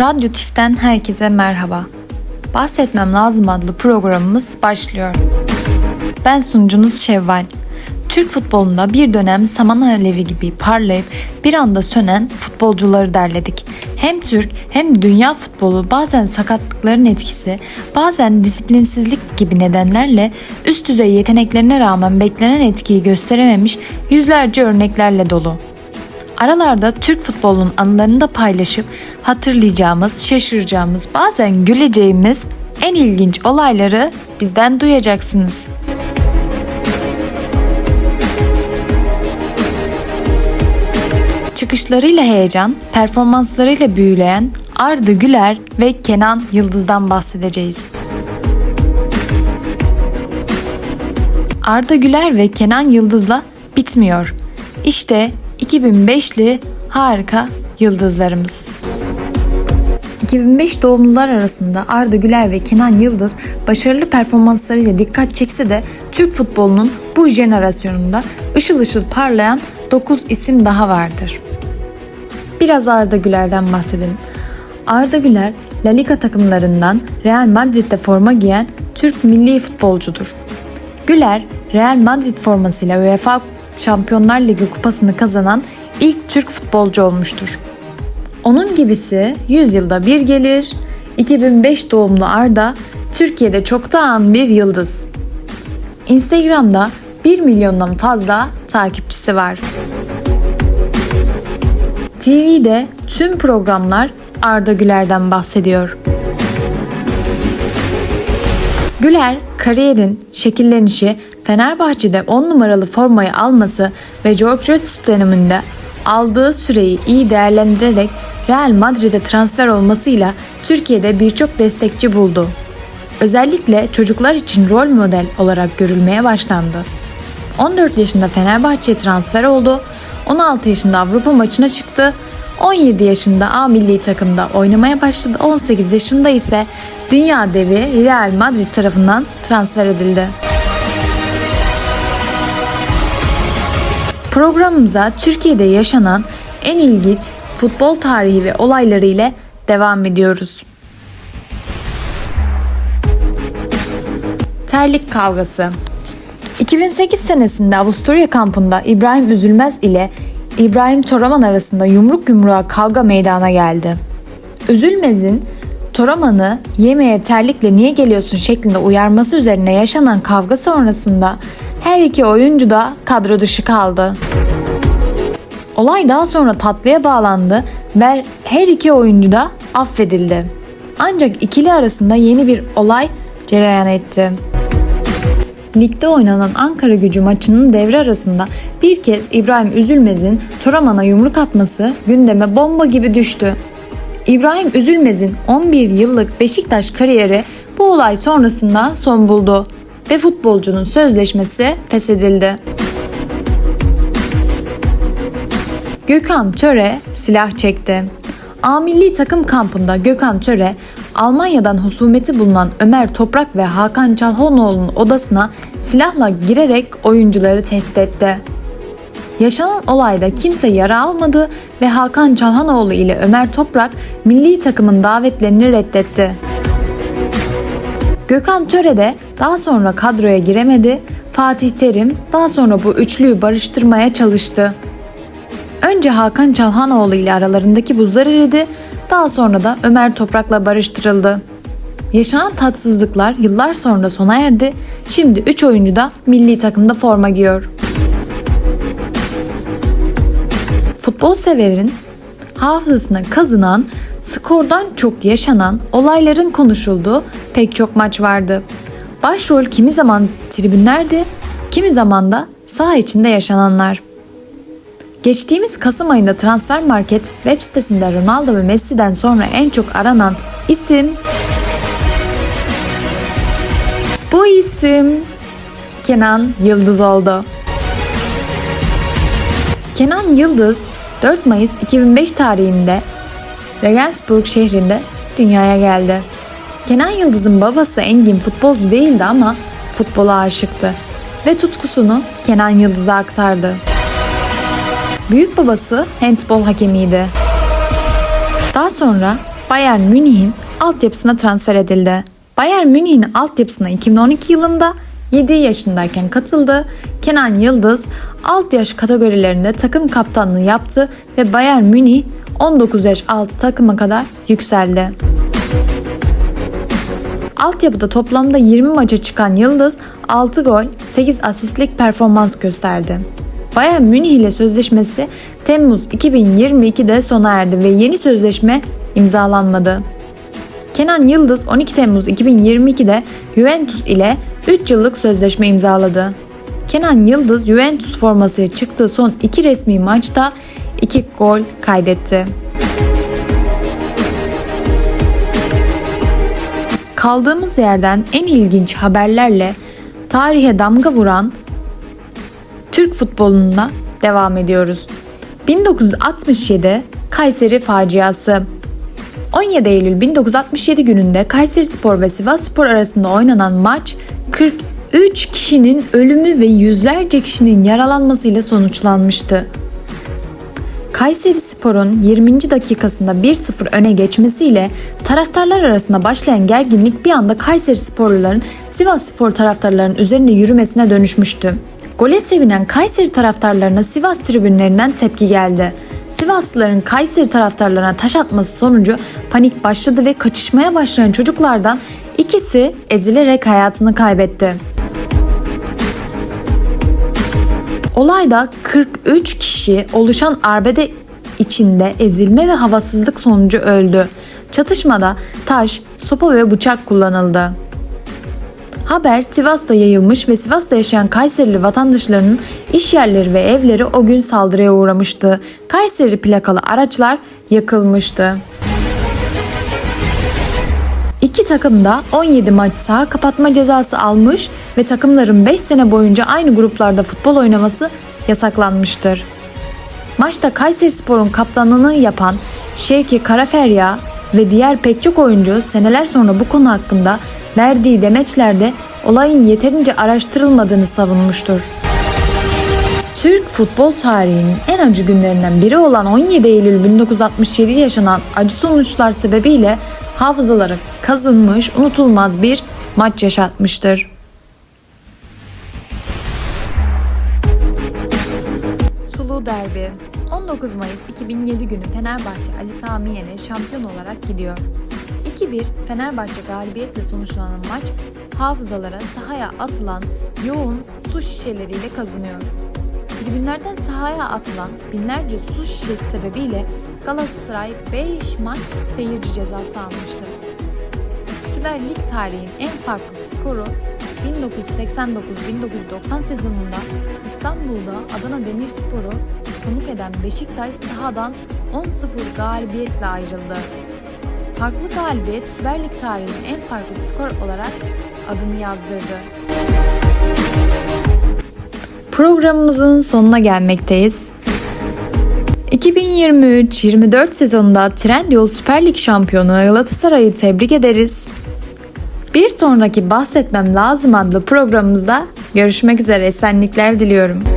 Radyo Tif'ten herkese merhaba. Bahsetmem lazım adlı programımız başlıyor. Ben sunucunuz Şevval. Türk futbolunda bir dönem saman alevi gibi parlayıp bir anda sönen futbolcuları derledik. Hem Türk hem dünya futbolu bazen sakatlıkların etkisi, bazen disiplinsizlik gibi nedenlerle üst düzey yeteneklerine rağmen beklenen etkiyi gösterememiş yüzlerce örneklerle dolu. Aralarda Türk futbolunun anılarını da paylaşıp hatırlayacağımız, şaşıracağımız, bazen güleceğimiz en ilginç olayları bizden duyacaksınız. Çıkışlarıyla heyecan, performanslarıyla büyüleyen Arda Güler ve Kenan Yıldız'dan bahsedeceğiz. Arda Güler ve Kenan Yıldız'la bitmiyor. İşte 2005'li harika yıldızlarımız. 2005 doğumlular arasında Arda Güler ve Kenan Yıldız başarılı performanslarıyla dikkat çekse de Türk futbolunun bu jenerasyonunda ışıl ışıl parlayan 9 isim daha vardır. Biraz Arda Güler'den bahsedelim. Arda Güler, La Liga takımlarından Real Madrid'de forma giyen Türk milli futbolcudur. Güler, Real Madrid formasıyla UEFA Şampiyonlar Ligi kupasını kazanan ilk Türk futbolcu olmuştur. Onun gibisi 100 yılda bir gelir. 2005 doğumlu Arda Türkiye'de çoktan bir yıldız. Instagram'da 1 milyondan fazla takipçisi var. TV'de tüm programlar Arda Güler'den bahsediyor. Güler, kariyerin şekillenişi Fenerbahçe'de 10 numaralı formayı alması ve George Jesus döneminde aldığı süreyi iyi değerlendirerek Real Madrid'e transfer olmasıyla Türkiye'de birçok destekçi buldu. Özellikle çocuklar için rol model olarak görülmeye başlandı. 14 yaşında Fenerbahçe'ye transfer oldu, 16 yaşında Avrupa maçına çıktı, 17 yaşında A milli takımda oynamaya başladı, 18 yaşında ise dünya devi Real Madrid tarafından transfer edildi. Programımıza Türkiye'de yaşanan en ilginç futbol tarihi ve olayları ile devam ediyoruz. Terlik kavgası 2008 senesinde Avusturya kampında İbrahim Üzülmez ile İbrahim Toraman arasında yumruk yumruğa kavga meydana geldi. Üzülmez'in Toraman'ı yemeğe terlikle niye geliyorsun şeklinde uyarması üzerine yaşanan kavga sonrasında her iki oyuncu da kadro dışı kaldı. Olay daha sonra tatlıya bağlandı ve her iki oyuncu da affedildi. Ancak ikili arasında yeni bir olay cereyan etti. Ligde oynanan Ankara gücü maçının devre arasında bir kez İbrahim Üzülmez'in Toraman'a yumruk atması gündeme bomba gibi düştü. İbrahim Üzülmez'in 11 yıllık Beşiktaş kariyeri bu olay sonrasında son buldu ve futbolcunun sözleşmesi feshedildi. Gökhan Töre silah çekti. A milli takım kampında Gökhan Töre, Almanya'dan husumeti bulunan Ömer Toprak ve Hakan Çalhanoğlu'nun odasına silahla girerek oyuncuları tehdit etti. Yaşanan olayda kimse yara almadı ve Hakan Çalhanoğlu ile Ömer Toprak milli takımın davetlerini reddetti. Gökhan Töre de daha sonra kadroya giremedi. Fatih Terim daha sonra bu üçlüyü barıştırmaya çalıştı. Önce Hakan Çalhanoğlu ile aralarındaki buzlar eridi, daha sonra da Ömer Toprak'la barıştırıldı. Yaşanan tatsızlıklar yıllar sonra sona erdi. Şimdi 3 oyuncu da milli takımda forma giyiyor. Futbol severin hafızasına kazınan, skordan çok yaşanan, olayların konuşulduğu pek çok maç vardı. Başrol kimi zaman tribünlerdi, kimi zaman da saha içinde yaşananlar. Geçtiğimiz Kasım ayında Transfer Market web sitesinde Ronaldo ve Messi'den sonra en çok aranan isim bu isim Kenan Yıldız oldu. Kenan Yıldız 4 Mayıs 2005 tarihinde Regensburg şehrinde dünyaya geldi. Kenan Yıldız'ın babası Engin futbolcu değildi ama futbola aşıktı ve tutkusunu Kenan Yıldız'a aktardı. Büyük babası handbol hakemiydi. Daha sonra Bayern Münih'in altyapısına transfer edildi. Bayern Münih'in altyapısına 2012 yılında 7 yaşındayken katıldı. Kenan Yıldız alt yaş kategorilerinde takım kaptanlığı yaptı ve Bayern Münih 19 yaş altı takıma kadar yükseldi. Altyapıda toplamda 20 maça çıkan Yıldız 6 gol, 8 asistlik performans gösterdi. Bayern Münih ile sözleşmesi Temmuz 2022'de sona erdi ve yeni sözleşme imzalanmadı. Kenan Yıldız 12 Temmuz 2022'de Juventus ile 3 yıllık sözleşme imzaladı. Kenan Yıldız Juventus formasıyla çıktığı son 2 resmi maçta 2 gol kaydetti. Kaldığımız yerden en ilginç haberlerle tarihe damga vuran Türk futboluna devam ediyoruz. 1967 Kayseri faciası. 17 Eylül 1967 gününde Kayseri Spor ve Sivas Spor arasında oynanan maç 43 kişinin ölümü ve yüzlerce kişinin yaralanmasıyla sonuçlanmıştı. Kayseri Spor'un 20. dakikasında 1-0 öne geçmesiyle taraftarlar arasında başlayan gerginlik bir anda Kayseri Sporluların Sivas Spor taraftarlarının üzerinde yürümesine dönüşmüştü. Gole sevinen Kayseri taraftarlarına Sivas tribünlerinden tepki geldi. Sivaslıların Kayseri taraftarlarına taş atması sonucu panik başladı ve kaçışmaya başlayan çocuklardan ikisi ezilerek hayatını kaybetti. Olayda 43 kişi oluşan arbede içinde ezilme ve havasızlık sonucu öldü. Çatışmada taş, sopa ve bıçak kullanıldı. Haber Sivas'ta yayılmış ve Sivas'ta yaşayan Kayserili vatandaşlarının iş yerleri ve evleri o gün saldırıya uğramıştı. Kayseri plakalı araçlar yakılmıştı. İki takım da 17 maç saha kapatma cezası almış ve takımların 5 sene boyunca aynı gruplarda futbol oynaması yasaklanmıştır. Maçta Kayseri Spor'un kaptanlığını yapan Şevki Karaferya ve diğer pek çok oyuncu seneler sonra bu konu hakkında verdiği demeçlerde olayın yeterince araştırılmadığını savunmuştur. Türk futbol tarihinin en acı günlerinden biri olan 17 Eylül 1967 yaşanan acı sonuçlar sebebiyle hafızalara kazınmış unutulmaz bir maç yaşatmıştır. Sulu Derbi 19 Mayıs 2007 günü Fenerbahçe Ali Sami Yen'e şampiyon olarak gidiyor. 2-1 Fenerbahçe galibiyetle sonuçlanan maç hafızalara sahaya atılan yoğun su şişeleriyle kazınıyor. Tribünlerden sahaya atılan binlerce su şişesi sebebiyle Galatasaray 5 maç seyirci cezası almıştır. Süper Lig tarihinin en farklı skoru 1989-1990 sezonunda İstanbul'da Adana Demirspor'u konuk eden Beşiktaş sahadan 10-0 galibiyetle ayrıldı. Farklı galibiyet Süper Lig tarihinin en farklı skor olarak adını yazdırdı. Programımızın sonuna gelmekteyiz. 2023-24 sezonunda Trendyol Süper Lig şampiyonu Galatasaray'ı tebrik ederiz. Bir sonraki Bahsetmem Lazım adlı programımızda görüşmek üzere esenlikler diliyorum.